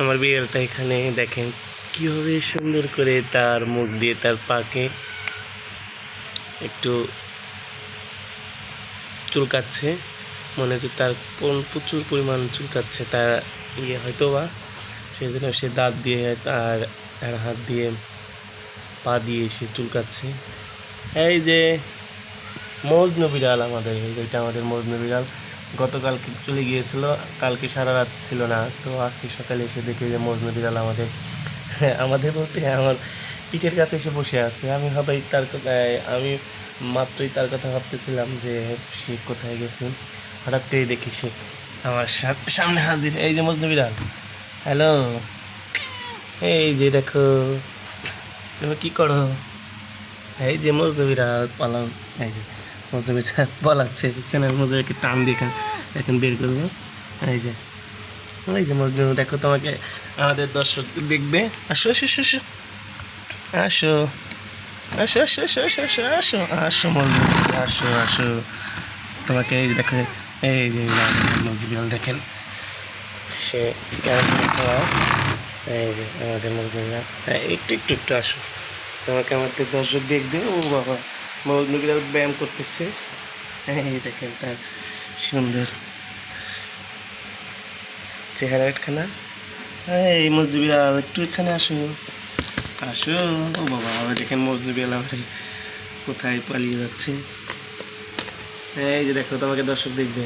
আমার বিড়ালটা এখানে, দেখেন কীভাবে সুন্দর করে তার মুখ দিয়ে তার পাকে একটু চুলকাচ্ছে, মনে হচ্ছে তার কোন প্রচুর পরিমাণ চুলকাচ্ছে, তার ইয়ে হয়তো বা সেই জন্য সে দাঁত দিয়ে তার আর হাত দিয়ে পা দিয়ে সে চুলকাচ্ছে। এই যে মজনু বিড়াল আমাদের এই যে এটা আমাদের মজনু বিড়াল। গতকালকে চলে গিয়েছিল, কালকে সারা রাত ছিল না। তো আজকে সকালে এসে দেখে যে মজনু বিড়াল আমাদের আমাদের বলতে আমার পিঠের কাছে এসে বসে আছে। আমি ভাবাই তার আমি মাত্রই তার কথা ভাবতেছিলাম যে সে কোথায় গেছে। হঠাৎ করে দেখি সে আমার সামনে হাজির। এই যে মজনু বিড়াল হ্যালো। এই যে দেখো, তুমি কি করো? এই যে মজনু বিড়াল পালাও এই যে। পালাচ্ছে দেখছেন আমি মজনুকে টান দিয়ে এখান- বের করব। এই যে এই যে মজনু, দেখো তোমাকে আমাদের দর্শক দেখবে। আসো আসো আসো আসো। আসো আসো আসো আসো আসো আসো আসো মজনু, আসো আসো। তোমাকে এই যে দেখো, এই যে মজনু বিড়াল দেখেন। সে এই যে আমাদের মজনু হ্যাঁ একটু একটু একটু আসো। তোমাকে আমাদের দর্শক দেখবে। ও বাবা। বিড়াল ব্যায়াম করতেছে। এই দেখেন তার সুন্দর চেহারা একখানা। এই মজনু বিড়াল একটু এখানে আসো। আসো। ও বাবা দেখেন মজদুবি বিড়াল কোথায় পালিয়ে যাচ্ছে। এই যে দেখো, তোমাকে দর্শক দেখবে।